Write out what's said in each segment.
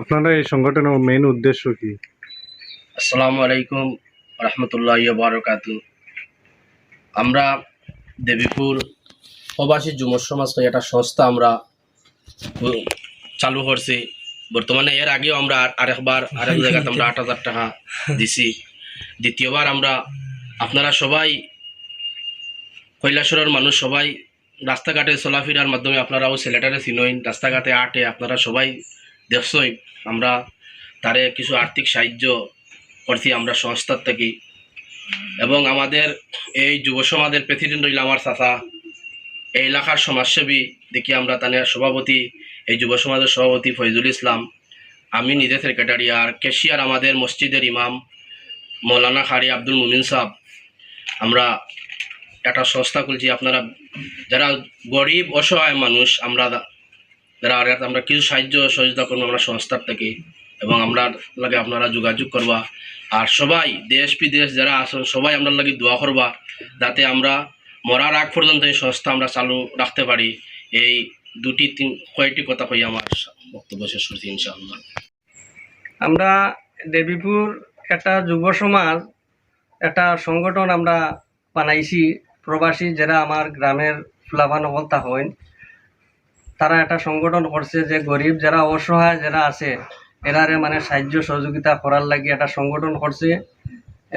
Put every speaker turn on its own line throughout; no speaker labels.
আপনারা এই সংগঠনের মেইন উদ্দেশ্য কি?
আসসালামু আলাইকুম রহমতুল্লাহ বারকাত আমরা দেবীপুর প্রবাসী যুব সমাজ একটা সংস্থা আমরা চালু করছি। বর্তমানে এর আগেও আমরা আর- আরেকবার আরেক জায়গাতে আমরা আট হাজার টাকা দিছি। দ্বিতীয়বার আমরা আপনারা সবাই কৈলাসরের মানুষ সবাই রাস্তাঘাটে চলাফেরার মাধ্যমে আপনারাও ছেলেটারে চিনইন। রাস্তাঘাটে আটে আপনারা সবাই দেখছই আমরা তারে কিছু আর্থিক সাহায্য করছি আমরা সংস্থার থেকে। এবং আমাদের এই যুব সমাজের প্রেসিডেন্ট রইল আমার চাচা। এই এলাকার সমাজসেবী দেখি আমরা তাদের সভাপতি, এই যুব সমাজের সভাপতি ফৈজুল ইসলাম, আমি নিজে সেক্রেটারি আর কেশিয়ার আমাদের মসজিদের ইমাম মৌলানা খারি আব্দুল মুমিন সাহ। আমরা একটা সংস্থা খুলছি, আপনারা যারা গরিব, অসহায় মানুষ, আমরা যারা আর আমরা কিছু সাহায্য সহযোগিতা করব আমরা সংস্থার থেকে এবং আমরা লাগে আপনারা যোগাযোগ করবা। আর সবাই, দেশ, বিদেশ যারা আছেন সবাই আমরা লাগে দোয়া করবা যাতে আমরা মরার আগ পর্যন্ত এই সংস্থা আমরা চালু রাখতে পারি। এই দুটি তিন কয়েকটি কথা কই আমার বক্তব্য শেষ করছি ইনশাআল্লাহ।
আমরা দেবীপুর একটা যুব সমাজ, একটা সংগঠন আমরা বানাইছি। প্রবাসী যারা আমার গ্রামের ফ্লাবান অবস্থা হইন তারা একটা সংগঠন করছে যে গরিব যারা অসহায় যারা আছে এরারে মানে সাহায্য সহযোগিতা করার লাগি একটা সংগঠন করছে।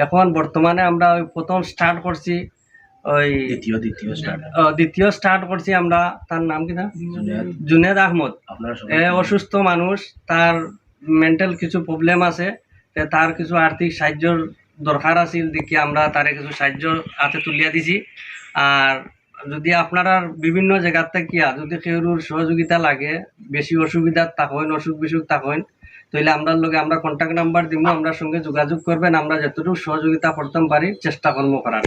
এখন বর্তমানে আমরা ওই প্রথম স্টার্ট করছি ওই
দ্বিতীয় দ্বিতীয় স্টার্ট
দ্বিতীয় স্টার্ট করছি আমরা তার নাম কি না জুনেদ। আহমদ। এ অসুস্থ মানুষ তার মেন্টাল কিছু প্রবলেম আছে তার কিছু আর্থিক সাহায্যর দরকার আছিল দেখি আমরা তারে কিছু সাহায্য হাতে তুলিয়া দিছি। আর যদি আপনারা বিভিন্ন জায়গার থেকে যদি কেউর সহযোগিতা লাগে, বেশি অসুবিধা থাকেন অসুখ বিসুখ থাকেন তাহলে আমরা লগে আমরা কন্ট্যাক্ট নাম্বার দিব আমরা সঙ্গে যোগাযোগ করবেন, আমরা যতটুকু সহযোগিতা করতাম পারি, চেষ্টা কর্ম করার।